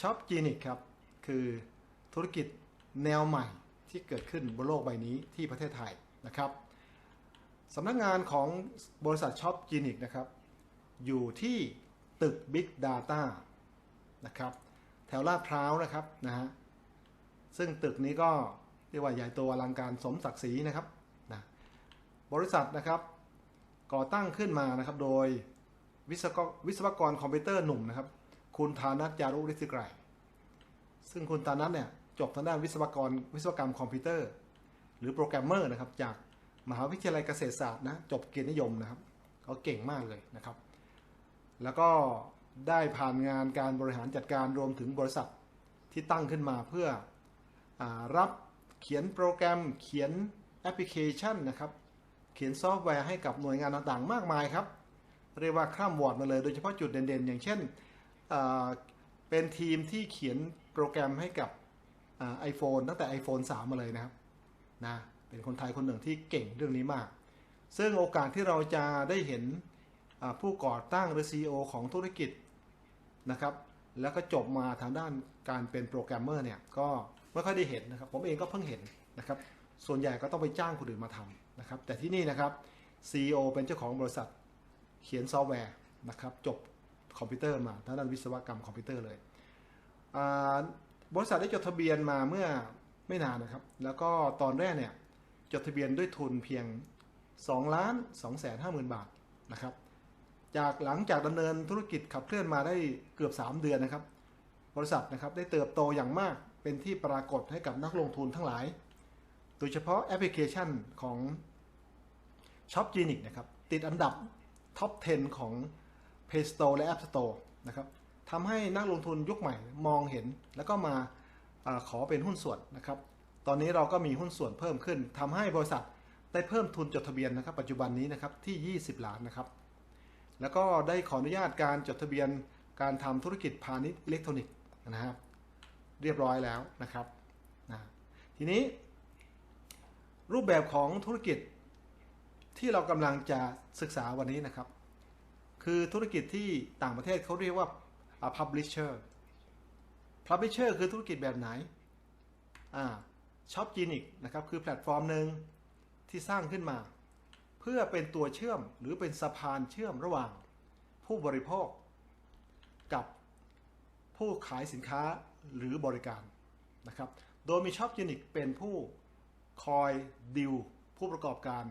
ช็อปจีนิกครับ คือธุรกิจแนวใหม่ที่เกิดขึ้นบนโลกใบนี้ที่ประเทศไทยนะครับสำนักงานของบริษัทช็อปจีนิกนะครับ อยู่ที่ตึก Big Data นะครับ แถวลาดพร้าวนะครับนะฮะซึ่งตึกนี้ก็เรียกว่าใหญ่โตอลังการสมศักดิ์ศรีนะครับนะบริษัทนะครับ ก่อตั้งขึ้นมานะครับโดยวิศวกรคอมพิวเตอร์หนุ่มนะครับ คุณธานัทจารุฤทธิไกรซึ่งคุณธานัทเนี่ยจบทางด้านวิศวกรวิศวกรรมคอมพิวเตอร์ หรือโปรแกรมเมอร์นะครับ จากมหาวิทยาลัยเกษตรศาสตร์นะจบเกียรตินิยมนะครับเขาเก่งมากเลยนะครับ แล้วก็ได้ผ่านงานการบริหารจัดการรวมถึงบริษัทที่ตั้งขึ้นมาเพื่ออรับเขียนโปรแกรมเขียนแอปพลิเคชันนะครับ เขียนซอฟต์แวร์ให้กับหน่วยงานต่างๆ มากมายครับ เรียกว่าข้ามวอร์ดมาเลยโดยเฉพาะจุดเด่นๆ อย่างเช่น เป็นทีมที่เขียนโปรแกรมให้กับไอโฟนตั้งแต่ iPhone 3 มาเลยนะครับนะเป็นคนไทยคนหนึ่งที่เก่งเรื่องนี้มาก ซึ่งโอกาสที่เราจะได้เห็นผู้ก่อตั้งหรือ CEO ของธุรกิจนะครับ แล้วก็จบมาทางด้านการเป็นโปรแกรมเมอร์เนี่ยก็ไม่ค่อยได้เห็นนะครับ ผมเองก็เพิ่งเห็นนะครับ ส่วนใหญ่ก็ต้องไปจ้างคนอื่นมาทำนะครับ แต่ที่นี่นะครับ CEO เป็นเจ้าของบริษัทเขียนซอฟต์แวร์นะครับ จบ คอมพิวเตอร์มาทางด้านวิศวกรรมคอมพิวเตอร์เลย บริษัทได้จดทะเบียนมาเมื่อไม่นานนะครับ แล้วก็ตอนแรกเนี่ยจดทะเบียนด้วยทุนเพียง2ล้าน2แสนห้าหมื่นบาทนะครับ จากหลังจากดำเนินธุรกิจขับเคลื่อนมาได้เกือบ 3 เดือนนะครับ บริษัทนะครับได้เติบโตอย่างมากเป็นที่ปรากฏให้กับนักลงทุนทั้งหลาย โดยเฉพาะแอปพลิเคชันของช็อปจีนิกนะครับติดอันดับท็อป 10 ของ Play Store และ App Store นะครับทำให้นักลงทุนยุคใหม่มองเห็นแล้วก็มาอขอเป็นหุ้นส่วนนะครับ ตอนนี้เราก็มีหุ้นส่วนเพิ่มขึ้นทำให้บริษัทได้เพิ่มทุนจดทะเบียนนะครับ ปัจจุบันนี้นะครับที่ 20 ล้านนะครับ แล้วก็ได้ขออนุญาตการจดทะเบียนการทำธุรกิจพาณิชย์อิเล็กทรอนิกส์นะครับ เรียบร้อยแล้วนะครับนะทีนี้ รูปแบบของธุรกิจที่เรากำลังจะศึกษาวันนี้นะครับ คือธุรกิจที่ต่างประเทศเขาเรียกว่า publisher publisher คือธุรกิจแบบไหนอ่าช็อปจีนิกนะครับคือแพลตฟอร์มหนึ่งที่สร้างขึ้นมา เพื่อเป็นตัวเชื่อมหรือเป็นสะพานเชื่อมระหว่าง ผู้บริโภค กับผู้ขายสินค้าหรือบริการนะครับ โดยมีช็อปจีนิกเป็นผู้คอยดิวผู้ประกอบการ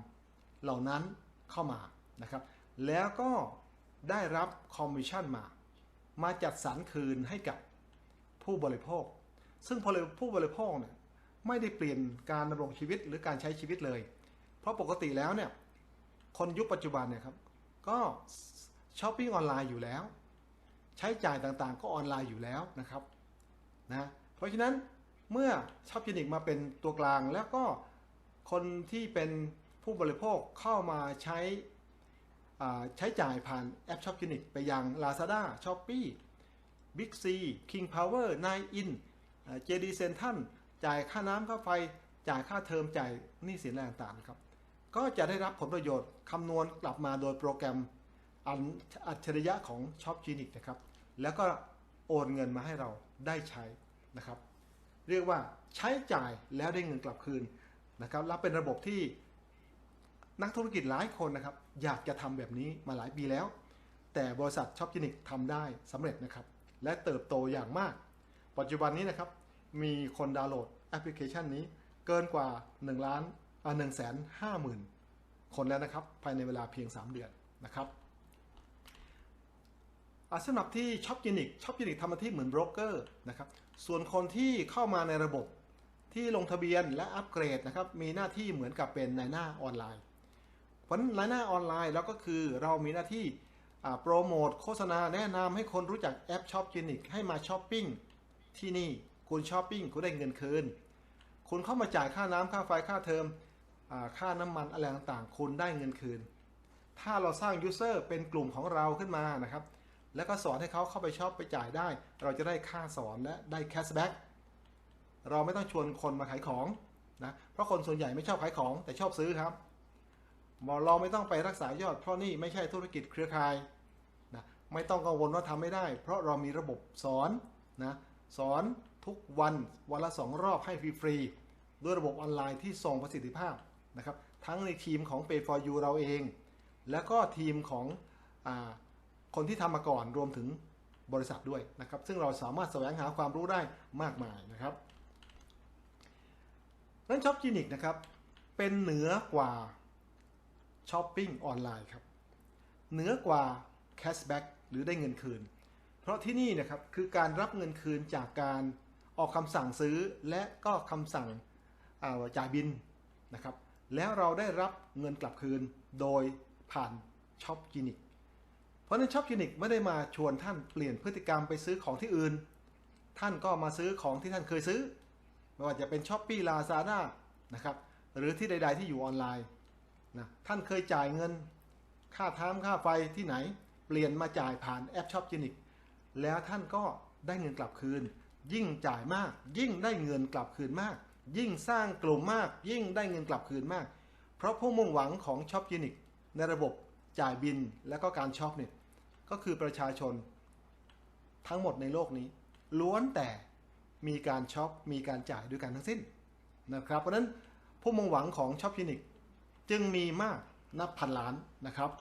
เหล่านั้นเข้ามานะครับ แล้วก็ ได้รับคอมมิชชั่นมา มาจัดสรรคืนให้กับผู้บริโภค ซึ่งผู้บริโภคเนี่ยไม่ได้เปลี่ยนการดำรงชีวิตหรือการใช้ชีวิตเลย เพราะปกติแล้วเนี่ยคนยุคปัจจุบันเนี่ยครับก็ช้อปปิ้งออนไลน์อยู่แล้ว ใช้จ่ายต่างๆ ก็ออนไลน์อยู่แล้วนะครับนะเพราะฉะนั้นเมื่อช็อปจินิกมาเป็นตัวกลางแล้วก็คนที่เป็นผู้บริโภคเข้ามาใช้ ใช้จ่ายผ่านแอปช็อปจินิกไปยัง Lazada, s h o p e e Big C King Power 9 in อ่า JD Central จ่ายค่าน้ำค่าไฟ จ่ายค่าเทอมจ่ายหนี้สินอะไรต่างๆครับ ก็จะได้รับผลประโยชน์คำนวณกลับมาโดยโปรแกรมอัจฉริยะของช็อปจีนิกนะครับ แล้วก็โอนเงินมาให้เราได้ใช้นะครับ เรียกว่าใช้จ่ายแล้วได้เงินกลับคืนนะครับและเป็นระบบที่ นักธุรกิจหลายคนนะครับอยากจะทำแบบนี้มาหลายปีแล้ว แต่บริษัทช็อปจินิกทำได้สำเร็จนะครับ และเติบโตอย่างมาก ปัจจุบันนี้นะครับ มีคนดาวน์โหลดแอปพลิเคชันนี้เกินกว่า1ล้านอ่า1 5 0 0 0 0คนแล้วนะครับ ภายในเวลาเพียง 3 เดือนนะครับสำหรับที่ช็อปจินิกช็อปจินิกทำหน้าที่เหมือนโบรกเกอร์นะครับ ส่วนคนที่เข้ามาในระบบที่ลงทะเบียนและอัปเกรดนะครับ มีหน้าที่เหมือนกับเป็นนายหน้าออนไลน์ เพราะฉะนั้นนายหน้าออนไลน์แล้วก็คือเรามีหน้าที่โปรโมทโฆษณาแนะนำให้คนรู้จักแอปช็อปจินิกให้มาช้อปปิ้งที่นี่คุณช้อปปิ้งคุณได้เงินคืน คุณเข้ามาจ่ายค่าน้ำค่าไฟค่าเทอมค่าน้ำมันอะไรต่างๆ คุณได้เงินคืน ถ้าเราสร้างยูเซอร์เป็นกลุ่มของเราขึ้นมานะครับ แล้วก็สอนให้เขาเข้าไปช็อปไปจ่ายได้ เราจะได้ค่าสอนและได้แคชแบ็กเราไม่ต้องชวนคนมาขายของนะเพราะคนส่วนใหญ่ไม่ชอบขายของแต่ชอบซื้อครับ เราไม่ต้องไปรักษายอด เพราะนี่ไม่ใช่ธุรกิจเครือข่ายนะไม่ต้องกังวลว่าทำไม่ได้ เพราะเรามีระบบสอนนะสอนทุกวันวันละสองรอบให้ฟรีๆด้วยระบบออนไลน์ที่ทรงประสิทธิภาพนะครับทั้งในทีมของ Pay for You เราเอง แล้วก็ทีมของอคนที่ทำมาก่อนรวมถึงบริษัทด้วยนะครับ ซึ่งเราสามารถแสวงหาความรู้ได้มากมายนะครับนั้นช็อปจินิกนะครับ เป็นเหนือกว่า ช้อปปิ้งออนไลน์ครับเหนือกว่าแคชแบ็กหรือได้เงินคืน เพราะที่นี่นะครับคือการรับเงินคืนจากการออกคำสั่งซื้อและก็คำสั่งาจ่ายบินนะครับแล้วเราได้รับเงินกลับคืนโดยผ่านช็อปจินิก เพราะนั้นช็อปจินิกไม่ได้มาชวนท่านเปลี่ยนพฤติกรรมไปซื้อของที่อื่น ท่านก็มาซื้อของที่ท่านเคยซื้อ ไม่ว่าจะเป็นช้อปปี้ลาซาด้านะครับหรือที่ใด ๆ ที่อยู่ออนไลน์ นะท่านเคยจ่ายเงิน ค่าท้ามค่าไฟที่ไหน เปลี่ยนมาจ่ายผ่านแอปช็อปจินิกแล้วท่านก็ได้เงินกลับคืน ยิ่งจ่ายมาก ยิ่งได้เงินกลับคืนมาก ยิ่งสร้างกลุ่มมาก ยิ่งได้เงินกลับคืนมาก เพราะผู้มุ่งหวังของช็อปจินิกในระบบจ่ายบินและก็การช็อปเนี่ยก็คือประชาชน ทั้งหมดในโลกนี้ ล้วนแต่มีการช็อปมีการจ่ายด้วยกันทั้งสิ้นนะครับเพราะนั้นผู้มุ่งหวังของช็อปคลินิก จึงมีมากนับพันล้านนะครับ